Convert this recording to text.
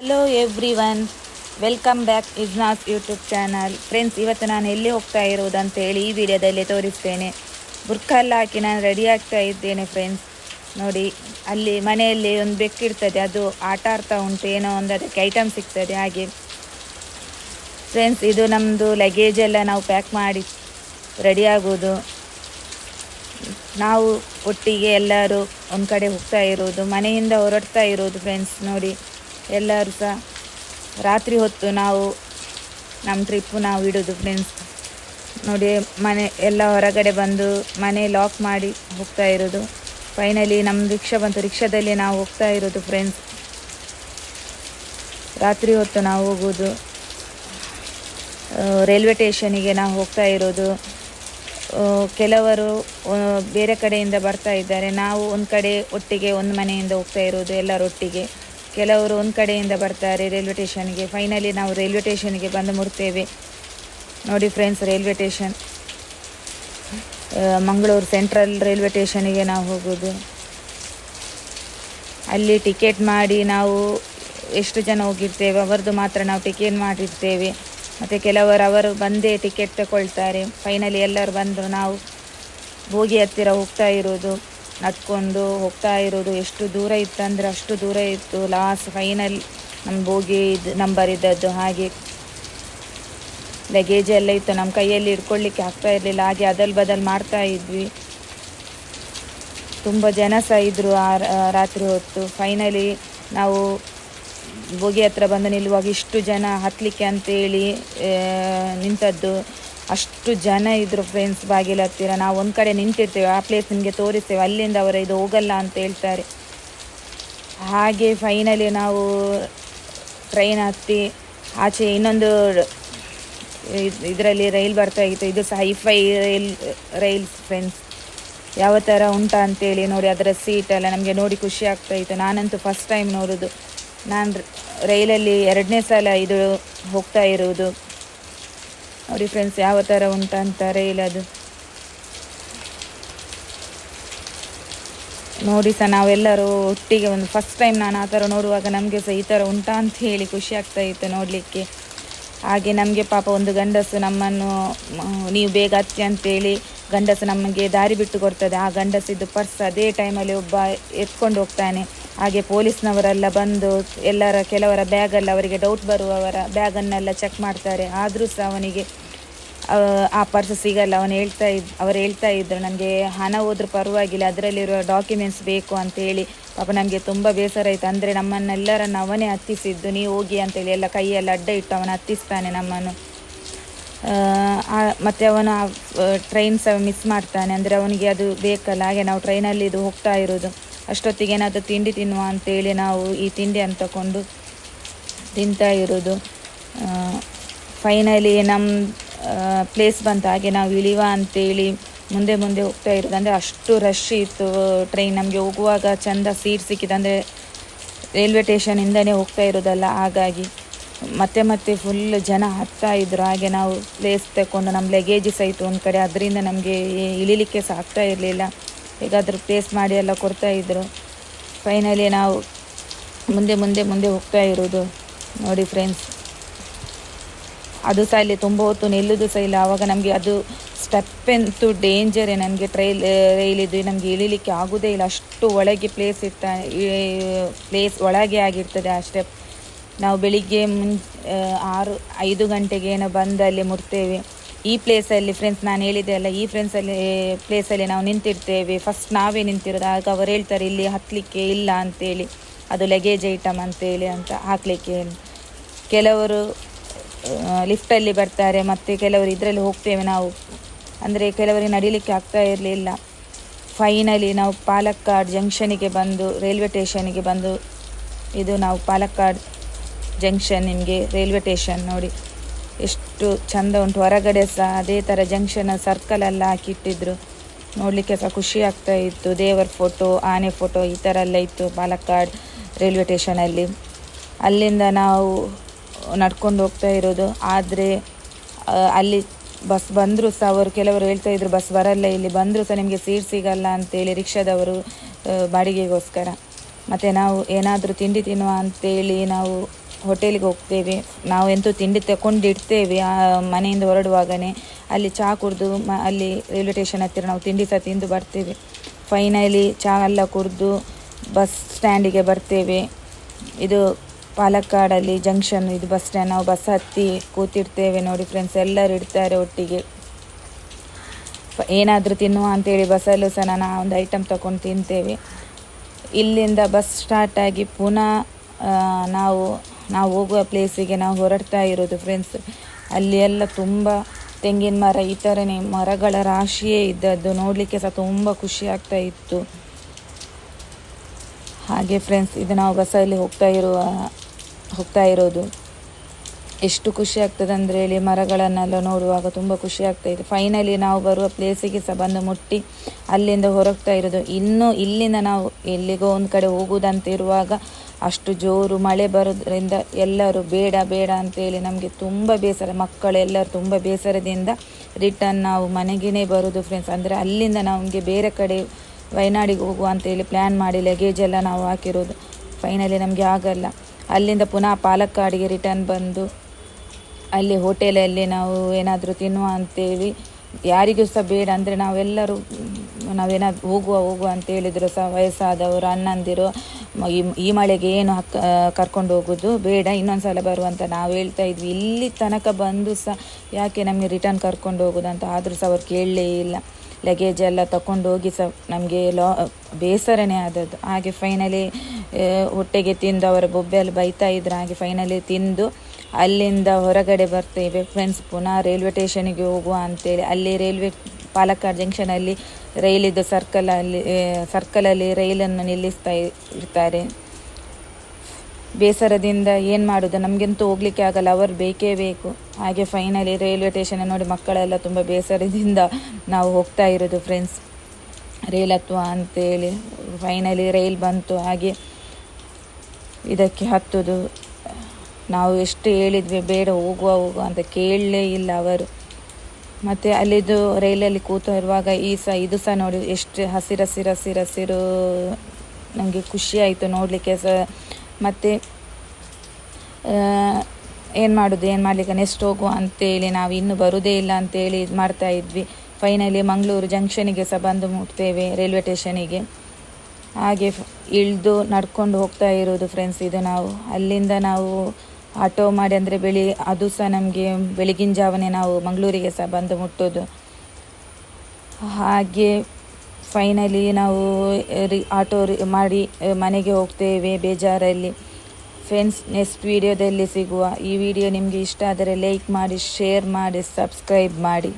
Hello everyone welcome back ಇಸ್ನಾಸ್ YouTube channel friends ಇವತ್ತು ನಾನು ಎಲ್ಲಿ ಹೋಗ್ತಾ ಇರೋದು ಅಂತೇಳಿ ಈ ವಿಡಿಯೋದಲ್ಲಿ ತೋರಿಸ್ತೇನೆ. ಬುರ್ಕಲ್ಲ ಹಾಕಿ ನಾನು ರೆಡಿ ಆಗ್ತಾ ಇದ್ದೇನೆ ಫ್ರೆಂಡ್ಸ್ ನೋಡಿ, ಅಲ್ಲಿ ಮನೆಯಲ್ಲಿ ಒಂದು ಬೆಕ್ಕಿರ್ತದೆ ಅದು ಆಟ ಆಡ್ತಾ ಉಂಟು, ಏನೋ ಒಂದು ಅದಕ್ಕೆ ಐಟಮ್ ಸಿಗ್ತದೆ ಹಾಗೆ. ಫ್ರೆಂಡ್ಸ್ ಇದು ನಮ್ಮದು ಲಗೇಜ್ ಎಲ್ಲ ನಾವು ಪ್ಯಾಕ್ ಮಾಡಿ ರೆಡಿ ಆಗೋದು. ನಾವು ಒಟ್ಟಿಗೆ ಎಲ್ಲರೂ ಒಂದು ಕಡೆ ಹೋಗ್ತಾ ಇರೋದು, ಮನೆಯಿಂದ ಹೊರಡ್ತಾ ಇರೋದು ಫ್ರೆಂಡ್ಸ್ ನೋಡಿ. ಎಲ್ಲರೂ ಸಹ ರಾತ್ರಿ ಹೊತ್ತು ನಾವು ನಮ್ಮ ಟ್ರಿಪ್ಪು ನಾವು ಇಡೋದು ಫ್ರೆಂಡ್ಸ್ ನೋಡಿ, ಮನೆ ಎಲ್ಲ ಹೊರಗಡೆ ಬಂದು ಮನೆ ಲಾಕ್ ಮಾಡಿ ಹೋಗ್ತಾ ಇರೋದು. ಫೈನಲಿ ನಮ್ಮ ರಿಕ್ಷಾ ಬಂತು. ರಿಕ್ಷಾದಲ್ಲಿ ನಾವು ಹೋಗ್ತಾ ಇರೋದು ಫ್ರೆಂಡ್ಸ್ ರಾತ್ರಿ ಹೊತ್ತು ನಾವು ಹೋಗೋದು. ರೈಲ್ವೆ ಸ್ಟೇಷನಿಗೆ ನಾವು ಹೋಗ್ತಾ ಇರೋದು. ಕೆಲವರು ಬೇರೆ ಕಡೆಯಿಂದ ಬರ್ತಾ ಇದ್ದಾರೆ. ನಾವು ಒಂದು ಕಡೆ ಒಟ್ಟಿಗೆ, ಒಂದು ಮನೆಯಿಂದ ಹೋಗ್ತಾ ಇರೋದು ಎಲ್ಲರೊಟ್ಟಿಗೆ. ಕೆಲವರು ಒಂದು ಕಡೆಯಿಂದ ಬರ್ತಾರೆ ರೈಲ್ವೆ ಸ್ಟೇಷನ್ಗೆ. ಫೈನಲಿ ನಾವು ರೈಲ್ವೆ ಸ್ಟೇಷನ್ಗೆ ಬಂದು ಮುಡ್ತೇವೆ ನೋಡಿ friends railway station Mangaluru central railway ಸ್ಟೇಷನಿಗೆ ನಾವು ಹೋಗೋದು. ಅಲ್ಲಿ ಟಿಕೆಟ್ ಮಾಡಿ ನಾವು ಎಷ್ಟು ಜನ ಹೋಗಿರ್ತೇವೆ ಅವರದ್ದು ಮಾತ್ರ ನಾವು ಟಿಕೆಟ್ ಮಾಡಿರ್ತೇವೆ. ಮತ್ತು ಕೆಲವರು ಅವರು ಬಂದೇ ಟಿಕೆಟ್ ತಗೊಳ್ತಾರೆ. ಫೈನಲಿ ಎಲ್ಲರೂ ಬಂದರು ನಾವು ಬೋಗಿ ಹತ್ತಿರ ಹೋಗ್ತಾ ಇರೋದು ನಡ್ಕೊಂಡು ಹೋಗ್ತಾ ಇರೋದು ಎಷ್ಟು ದೂರ ಇತ್ತು ಅಂದರೆ ಅಷ್ಟು ದೂರ ಇತ್ತು. ಲಾಸ್ಟ್ ಫೈನಲ್ ನಮ್ಮ ಬೋಗಿ ಇದು ನಂಬರ್ ಇದ್ದದ್ದು ಹಾಗೆ. ಲಗೇಜ್ ಎಲ್ಲ ಇತ್ತು. ನಮ್ಮ ಕೈಯಲ್ಲಿ ಇಟ್ಕೊಳ್ಳಿಕ್ಕೆ ಆಗ್ತಾ ಇರಲಿಲ್ಲ. ಹಾಗೆ ಅದಲ್ ಬದಲ್ ಮಾಡ್ತಾ ಇದ್ವಿ. ತುಂಬ ಜನ ಸಹ ಇದ್ದರು ಆ ರಾತ್ರಿ ಹೊತ್ತು. ಫೈನಲಿ ನಾವು ಬೋಗಿ ಹತ್ರ ಬಂದು ನಿಲ್ಲುವಾಗ ಇಷ್ಟು ಜನ ಹತ್ತಲಿಕ್ಕೆ ಅಂತೇಳಿ ನಿಂತದ್ದು. ಅಷ್ಟು ಜನ ಇದ್ದರು ಫ್ರೆಂಡ್ಸ್ ಬಾಗಿಲು ಹತ್ತಿರ. ನಾವು ಒಂದು ಕಡೆ ನಿಂತಿರ್ತೇವೆ. ಆ ಪ್ಲೇಸ್ ನಿಮಗೆ ತೋರಿಸ್ತೇವೆ. ಅಲ್ಲಿಂದ ಅವರು ಇದು ಹೋಗಲ್ಲ ಅಂತ ಹೇಳ್ತಾರೆ. ಹಾಗೆ ಫೈನಲಿ ನಾವು ಟ್ರೈನ್ ಹತ್ತಿ ಆಚೆ ಇನ್ನೊಂದು ಇದರಲ್ಲಿ ರೈಲ್ ಬರ್ತಾ ಇತ್ತು. ಇದು ಸಹ ಹೈಫೈ ರೈಲ್ ರೈಲ್ ಫ್ರೆಂಡ್ಸ್ ಯಾವ ಥರ ಉಂಟಾ ಅಂತೇಳಿ ನೋಡಿ, ಅದರ ಸೀಟ್ ಎಲ್ಲ ನಮಗೆ ನೋಡಿ ಖುಷಿ ಆಗ್ತಾಯಿತ್ತು ನಾನಂತೂ ಫಸ್ಟ್ ಟೈಮ್ ನೋಡೋದು. ನಾನು ರೈಲಲ್ಲಿ ಎರಡನೇ ಸಲ ಇದು ಹೋಗ್ತಾ ಇರೋದು ನೋಡಿ ಫ್ರೆಂಡ್ಸ್ ಯಾವ ಥರ ಉಂಟ ಅಂತ ಇಲ್ಲ ಅದು. ನೋಡಿ ಸಹ ನಾವೆಲ್ಲರೂ ಒಟ್ಟಿಗೆ ಒಂದು ಫಸ್ಟ್ ಟೈಮ್ ನಾನು ಆ ಥರ ನೋಡುವಾಗ ನಮಗೆ ಸಹ ಈ ಥರ ಉಂಟಾ ಅಂತ ಹೇಳಿ ಖುಷಿ ಆಗ್ತಾ ಇತ್ತು ನೋಡಲಿಕ್ಕೆ. ಹಾಗೆ ನಮಗೆ ಪಾಪ ಒಂದು ಗಂಡಸು ನಮ್ಮನ್ನು ನೀವು ಬೇಗ ಹತ್ತಿ ಅಂತೇಳಿ ಗಂಡಸು ನಮಗೆ ದಾರಿ ಬಿಟ್ಟು ಕೊಡ್ತದೆ. ಆ ಗಂಡಸಿದ್ದು ಪರ್ಸ್ ಅದೇ ಟೈಮಲ್ಲಿ ಒಬ್ಬ ಎತ್ಕೊಂಡು ಹೋಗ್ತಾನೆ. ಹಾಗೆ ಪೊಲೀಸ್ನವರೆಲ್ಲ ಬಂದು ಎಲ್ಲರ ಕೆಲವರ ಬ್ಯಾಗಲ್ಲಿ ಅವರಿಗೆ ಡೌಟ್ ಬರುವವರ ಬ್ಯಾಗನ್ನೆಲ್ಲ ಚೆಕ್ ಮಾಡ್ತಾರೆ. ಆದರೂ ಸಹ ಅವನಿಗೆ ಆ, ಆ ಪರ್ಸ್ ಸಿಗಲ್ಲ. ಅವನು ಹೇಳ್ತಾ ಇದ್ ಅವರು ಹೇಳ್ತಾ ಇದ್ದರು ನನಗೆ ಹಣ ಹೋದ್ರೂ ಪರವಾಗಿಲ್ಲ ಅದರಲ್ಲಿರುವ ಡಾಕ್ಯುಮೆಂಟ್ಸ್ ಬೇಕು ಅಂತೇಳಿ ಪಾಪ ನಮಗೆ ತುಂಬ ಬೇಸರ ಆಯಿತು. ಅಂದರೆ ನಮ್ಮನ್ನೆಲ್ಲರನ್ನು ಅವನೇ ಹತ್ತಿಸಿದ್ದು ನೀವು ಹೋಗಿ ಅಂತೇಳಿ ಎಲ್ಲ ಕೈಯಲ್ಲಿ ಅಡ್ಡ ಇಟ್ಟು ಅವನು ಹತ್ತಿಸ್ತಾನೆ ನಮ್ಮನ್ನು. ಆ, ಆ- ಮತ್ತೆ ಅವನು ಟ್ರೈನ್ ಸಹ ಮಿಸ್ ಮಾಡ್ತಾನೆ. ಅಂದರೆ ಅವನಿಗೆ ಅದು ಬೇಕಲ್ಲ. ಹಾಗೆ ನಾವು ಟ್ರೈನಲ್ಲಿ ಇದು ಹೋಗ್ತಾ ಇರೋದು ಅಷ್ಟೊತ್ತಿಗೆ ಏನಾದರೂ ತಿಂಡಿ ತಿನ್ನುವ ಅಂತೇಳಿ ನಾವು ಈ ತಿಂಡಿ ಅಂತ ತಗೊಂಡು ತಿಂತಾ ಇರೋದು ಫೈನಲಿ ನಮ್ಮ ಪ್ಲೇಸ್ ಬಂತ ಹಾಗೆ ನಾವು ಇಳಿವ ಅಂತೇಳಿ ಮುಂದೆ ಮುಂದೆ ಹೋಗ್ತಾ ಇರೋದು ಅಂದರೆ ಅಷ್ಟು ರಶ್ ಇತ್ತು ಟ್ರೈನ್ ನಮಗೆ ಹೋಗುವಾಗ ಚಂದ ಸೀಟ್ ಸಿಕ್ಕಿದೆ ಅಂದರೆ ರೈಲ್ವೆ ಸ್ಟೇಷನಿಂದನೇ ಹೋಗ್ತಾ ಇರೋದಲ್ಲ ಹಾಗಾಗಿ ಮತ್ತೆ ಮತ್ತೆ ಫುಲ್ ಜನ ಹತ್ತಾ ಇದ್ದರು ಹಾಗೆ ನಾವು ಪ್ಲೇಸ್ ತಗೊಂಡು ನಮ್ಮ ಲಗೇಜ್ ಸಹ ಇತ್ತು ಒಂದು ಕಡೆ, ಅದರಿಂದ ನಮಗೆ ಇಳಿಲಿಕ್ಕೆ ಸಹ ಆಗ್ತಾ ಇರಲಿಲ್ಲ. ಹೇಗಾದರೂ ಪ್ಲೇಸ್ ಮಾಡಿ ಎಲ್ಲ ಕೊಡ್ತಾ ಇದ್ರು. ಫೈನಲಿ ನಾವು ಮುಂದೆ ಮುಂದೆ ಮುಂದೆ ಹೋಗ್ತಾ ಇರೋದು ನೋಡಿ ಫ್ರೆಂಡ್ಸ್ ಅದು ಸಹ ಇಲ್ಲಿ ತುಂಬ ಹೊತ್ತು ನಿಲ್ಲೋದು ಸಹ ಇಲ್ಲ. ಆವಾಗ ನಮಗೆ ಅದು ಸ್ಟೆಪ್ ಅಂತೂ ಡೇಂಜರೇ ನನಗೆ ಟ್ರೈಲ್ ರೈಲಿದ್ದು ನಮಗೆ ಇಳಿಲಿಕ್ಕೆ ಆಗೋದೇ ಇಲ್ಲ. ಅಷ್ಟು ಒಳಗೆ ಪ್ಲೇಸ್ ಇರ್ತ ಪ್ಲೇಸ್ ಒಳಗೆ ಆಗಿರ್ತದೆ ಆ ಸ್ಟೆಪ್ ನಾವು ಬೆಳಿಗ್ಗೆ ಮುಂ ಆರು, ಐದು ಗಂಟೆಗೆ ಏನೋ ಬಂದು ಅಲ್ಲಿ ಮುಟ್ತೇವೆ. ಈ ಪ್ಲೇಸಲ್ಲಿ ಫ್ರೆಂಡ್ಸ್ ನಾನು ಹೇಳಿದೆ ಅಲ್ಲ, ಈ ಫ್ರೆಂಡ್ಸಲ್ಲಿ ಪ್ಲೇಸಲ್ಲಿ ನಾವು ನಿಂತಿರ್ತೇವೆ. ಫಸ್ಟ್ ನಾವೇ ನಿಂತಿರೋದು. ಆಗ ಅವರು ಹೇಳ್ತಾರೆ, ಇಲ್ಲಿ ಹತ್ತಲಿಕ್ಕೆ ಇಲ್ಲ ಅಂತೇಳಿ. ಅದು ಲಗೇಜ್ ಐಟಮ್ ಅಂತೇಳಿ ಅಂತ ಹಾಕಲಿಕ್ಕೆ ಕೆಲವರು ಲಿಫ್ಟಲ್ಲಿ ಬರ್ತಾರೆ, ಮತ್ತು ಕೆಲವರು ಇದರಲ್ಲಿ ಹೋಗ್ತೇವೆ ನಾವು. ಅಂದರೆ ಕೆಲವರಿಗೆ ನಡಿಲಿಕ್ಕೆ ಆಗ್ತಾ ಇರಲಿಲ್ಲ. ಫೈನಲಿ ನಾವು ಪಾಲಕ್ಕಾಡ್ ಜಂಕ್ಷನಿಗೆ ಬಂದು ರೈಲ್ವೆ ಸ್ಟೇಷನಿಗೆ ಬಂದು, ಇದು ನಾವು ಪಾಲಕ್ಕಾಡ್ ಜಂಕ್ಷನ್ ನಿಮಗೆ ರೈಲ್ವೆ ಸ್ಟೇಷನ್ ನೋಡಿ. ಎಷ್ಟು ಚಂದ ಉಂಟು. ಹೊರಗಡೆ ಸಹ ಅದೇ ಥರ ಜಂಕ್ಷನ್ ಸರ್ಕಲ್ ಎಲ್ಲ ಹಾಕಿಟ್ಟಿದ್ರು. ನೋಡಲಿಕ್ಕೆ ಸಹ ಖುಷಿ ಆಗ್ತಾ ಇತ್ತು. ದೇವರ ಫೋಟೋ ಆನೆ ಫೋಟೋ ಈ ಥರ ಎಲ್ಲ ಇತ್ತು ಪಾಲಕ್ಕಾಡ್ ರೈಲ್ವೆ ಸ್ಟೇಷನಲ್ಲಿ ಅಲ್ಲಿಂದ ನಾವು ನಡ್ಕೊಂಡು ಹೋಗ್ತಾ ಇರೋದು. ಆದರೆ ಅಲ್ಲಿ ಬಸ್ ಬಂದರೂ ಸಹ ಅವರು ಕೆಲವರು ಹೇಳ್ತಾ ಇದ್ರು ಬಸ್ ಬರಲ್ಲ ಇಲ್ಲಿ. ಬಂದರೂ ಸಹ ನಿಮಗೆ ಸೀಟ್ ಸಿಗಲ್ಲ ಅಂತೇಳಿ ರಿಕ್ಷಾದವರು ಬಾಡಿಗೆಗೋಸ್ಕರ. ಮತ್ತು ನಾವು ಏನಾದರೂ ತಿಂಡಿ ತಿನ್ನುವ ಅಂತೇಳಿ ನಾವು ಹೋಟೆಲಿಗೆ ಹೋಗ್ತೇವೆ. ನಾವು ಎಂತೂ ತಿಂಡಿ ತಗೊಂಡಿಡ್ತೇವೆ ಮನೆಯಿಂದ ಹೊರಡುವಾಗನೇ. ಅಲ್ಲಿ ಚಹಾ ಕುಡಿದು, ಮ, ಅಲ್ಲಿ ರೈಲ್ವೆ ಸ್ಟೇಷನ್ ಹತ್ತಿರ ನಾವು ತಿಂಡಿ ಸಹ ತಿಂದು ಬರ್ತೇವೆ. ಫೈನಲಿ ಚಹಾ ಎಲ್ಲ ಕುಡಿದು ಬಸ್ ಸ್ಟ್ಯಾಂಡಿಗೆ ಬರ್ತೇವೆ. ಇದು ಪಾಲಕ್ಕಾಡಲ್ಲಿ ಜಂಕ್ಷನ್ ಇದು ಬಸ್ ಸ್ಟ್ಯಾಂಡ್ ನಾವು ಬಸ್ ಹತ್ತಿ ಕೂತಿರ್ತೇವೆ ನೋಡಿ ಫ್ರೆಂಡ್ಸ್ ಎಲ್ಲರೂ ಇಡ್ತಾರೆ ಒಟ್ಟಿಗೆ. ಏನಾದರೂ ತಿನ್ನುವ ಅಂತೇಳಿ ಬಸ್ಸಲ್ಲೂ ಸಹ ನಾನು ಒಂದು ಐಟಮ್ ತಗೊಂಡು ತಿಂತೇವೆ. ಇಲ್ಲಿಂದ ಬಸ್ ಸ್ಟಾರ್ಟಾಗಿ ಪುನಃ ನಾವು ನಾವು ಹೋಗುವ ಪ್ಲೇಸಿಗೆ ನಾವು ಹೊರಡ್ತಾ ಇರೋದು ಫ್ರೆಂಡ್ಸ್ ಅಲ್ಲಿ ಎಲ್ಲ ತುಂಬ ತೆಂಗಿನ ಮರ ಈ ಥರನೇ ಮರಗಳ ರಾಶಿಯೇ ಇದ್ದದ್ದು. ನೋಡಲಿಕ್ಕೆ ಸಹ ತುಂಬ ಖುಷಿ ಆಗ್ತಾ ಇತ್ತು. ಹಾಗೆ ಫ್ರೆಂಡ್ಸ್ ಇದು ನಾವು ಬಸ್ಸಲ್ಲಿ ಹೋಗ್ತಾ ಇರುವ, ಹೋಗ್ತಾ ಇರೋದು. ಎಷ್ಟು ಖುಷಿ ಆಗ್ತದೆ ಅಂದರೆ ಹೇಳಿ ಮರಗಳನ್ನೆಲ್ಲ ನೋಡುವಾಗ ತುಂಬ ಖುಷಿ ಆಗ್ತಾ ಇದೆ. ಫೈನಲಿ ನಾವು ಬರುವ ಪ್ಲೇಸಿಗೆ ಸಹ ಬಂದು ಮುಟ್ಟಿ ಅಲ್ಲಿಂದ ಹೊರಗ್ತಾ ಇರೋದು. ಇನ್ನೂ ಇಲ್ಲಿಂದ ನಾವು ಎಲ್ಲಿಗೋ ಒಂದು ಕಡೆ ಹೋಗುವುದಂತ ಇರುವಾಗ ಅಷ್ಟು ಜೋರು ಮಳೆ ಬರೋದ್ರಿಂದ ಎಲ್ಲರೂ ಬೇಡ ಬೇಡ ಅಂತೇಳಿ ನಮಗೆ ತುಂಬ ಬೇಸರ. ಮಕ್ಕಳೆಲ್ಲರೂ ತುಂಬ ಬೇಸರದಿಂದ ರಿಟರ್ನ್ ನಾವು ಮನೆಗೇ ಬರೋದು ಫ್ರೆಂಡ್ಸ್ ಅಂದರೆ ಅಲ್ಲಿಂದ ನಮಗೆ ಬೇರೆ ಕಡೆ ವಯನಾಡಿಗೆ ಹೋಗುವ ಅಂತೇಳಿ ಪ್ಲ್ಯಾನ್ ಮಾಡಿ ಲಗೇಜ್ ಎಲ್ಲ ನಾವು ಹಾಕಿರೋದು. ಫೈನಲಿ ನಮಗೆ ಆಗಲ್ಲ. ಅಲ್ಲಿಂದ ಪುನಃ ಪಾಲಕ್ಕಾಡಿಗೆ ರಿಟರ್ನ್ ಬಂದು ಅಲ್ಲಿ ಹೋಟೆಲಲ್ಲಿ ನಾವು ಏನಾದರೂ ತಿನ್ನುವ ಅಂತೇಳಿ, ಯಾರಿಗೂ ಸಹ ಬೇಡ. ಅಂದರೆ ನಾವೆಲ್ಲರೂ ನಾವೇನಾದ್ರು ಹೋಗುವ ಹೋಗುವ ಅಂತ ಹೇಳಿದ್ರು ಸಹ ವಯಸ್ಸಾದವರು, ಅಣ್ಣಂದಿರು, ಈ ಈ ಮಳೆಗೆ ಏನು ಹಕ್ಕ ಕರ್ಕೊಂಡು ಹೋಗೋದು ಬೇಡ. ಇನ್ನೊಂದು ಸಲ ಬರುವಂತ ನಾವು ಹೇಳ್ತಾ ಇದ್ವಿ. ಇಲ್ಲಿ ತನಕ ಬಂದು ಸಹ ಯಾಕೆ ನಮಗೆ ರಿಟರ್ನ್ ಕರ್ಕೊಂಡು ಹೋಗೋದು ಅಂತ ಆದರೂ ಸಹ ಅವ್ರು ಕೇಳಲೇ ಇಲ್ಲ. ಲಗೇಜ್ ಎಲ್ಲ ತಗೊಂಡು ಹೋಗಿ ಸಹ ನಮಗೆ ಲಾ, ಬೇಸರನೇ ಆದದ್ದು. ಹಾಗೆ ಫೈನಲಿ ಹೊಟ್ಟೆಗೆ ತಿಂದು ಅವರ ಬೊಬ್ಬೆಯಲ್ಲಿ ಬೈತಾ ಇದ್ರು. ಹಾಗೆ ಫೈನಲಿ ತಿಂದು ಅಲ್ಲಿಂದ ಹೊರಗಡೆ ಬರ್ತೇವೆ. ಫ್ರೆಂಡ್ಸ್ ಪುನಃ ರೈಲ್ವೆ ಸ್ಟೇಷನಿಗೆ ಹೋಗುವ ಅಂತೇಳಿ. ಅಲ್ಲಿ ರೈಲ್ವೆ ಪಾಲಕ್ಕಾಡ್ ಜಂಕ್ಷನಲ್ಲಿ ರೈಲಿದ್ದು ಸರ್ಕಲಲ್ಲಿ ಸರ್ಕಲಲ್ಲಿ ರೈಲನ್ನು ನಿಲ್ಲಿಸ್ತಾ ಇರ್ತಾರೆ. ಬೇಸರದಿಂದ ಏನು ಮಾಡೋದು? ನಮಗಂತೂ ಹೋಗ್ಲಿಕ್ಕೆ ಆಗಲ್ಲ. ಅವರು ಬೇಕೇ ಬೇಕು. ಹಾಗೆ ಫೈನಲಿ ರೈಲ್ವೆ ಸ್ಟೇಷನ್ ನೋಡಿ ಮಕ್ಕಳೆಲ್ಲ ತುಂಬ ಬೇಸರದಿಂದ ನಾವು ಹೋಗ್ತಾ ಇರೋದು ಫ್ರೆಂಡ್ಸ್ ರೈಲ್ ಹತ್ತುವ ಅಂತೇಳಿ. ಫೈನಲಿ ರೈಲ್ ಬಂತು. ಹಾಗೆ ಇದಕ್ಕೆ ಹತ್ತುದು. ನಾವು ಎಷ್ಟು ಹೇಳಿದ್ವಿ, ಬೇಡ ಹೋಗುವ ಹೋಗುವ ಅಂತ ಕೇಳಲೇ ಇಲ್ಲ ಅವರು. ಮತ್ತು ಅಲ್ಲಿದ್ದು ರೈಲಲ್ಲಿ ಕೂತು ಇರುವಾಗ ಈ ಸಹ ಇದು ಸಹ ನೋಡಿ, ಎಷ್ಟು ಹಸಿರು ಹಸಿರು ಹಸಿರು ಹಸಿರು ನಮಗೆ ಖುಷಿ ಆಯಿತು ನೋಡಲಿಕ್ಕೆ ಸಹ ಮತ್ತು ಏನು ಮಾಡೋದು, ಏನು ಮಾಡಲಿಕ್ಕೆ ನೆಕ್ಸ್ಟ್ ಹೋಗುವ ಅಂತೇಳಿ ನಾವು ಇನ್ನೂ ಬರುವುದೇ ಇಲ್ಲ ಅಂತೇಳಿ ಇದು ಮಾಡ್ತಾ ಇದ್ವಿ. ಫೈನಲಿ ಮಂಗಳೂರು ಜಂಕ್ಷನಿಗೆ ಸಹ ಬಂದು ಮುಟ್ತೇವೆ, ರೈಲ್ವೆ ಸ್ಟೇಷನಿಗೆ ಹಾಗೆ ಇಳಿದು ನಡ್ಕೊಂಡು ಹೋಗ್ತಾ ಇರೋದು ಫ್ರೆಂಡ್ಸ್ ಇದು ನಾವು. ಅಲ್ಲಿಂದ ನಾವು ಆಟೋ ಮಾಡಿ ಅಂದರೆ ಬೆಳಿ, ಅದು ಸಹ ನಮಗೆ ಬೆಳಗಿನ ಜಾವನೇ ನಾವು ಮಂಗಳೂರಿಗೆ ಸಹ ಬಂದು ಮುಟ್ಟೋದು. ಹಾಗೆ ಫೈನಲಿ ನಾವು ರಿ, ಆಟೋ ಮಾಡಿ ಮನೆಗೆ ಹೋಗ್ತೇವೆ ಬೇಜಾರಲ್ಲಿ. ಫ್ರೆಂಡ್ಸ್ ನೆಕ್ಸ್ಟ್ ವೀಡಿಯೋದಲ್ಲಿ ಸಿಗುವ ಈ ವಿಡಿಯೋ ನಿಮಗೆ ಇಷ್ಟ ಆದರೆ ಲೈಕ್ ಮಾಡಿ ಶೇರ್ ಮಾಡಿ ಸಬ್ಸ್ಕ್ರೈಬ್ ಮಾಡಿ.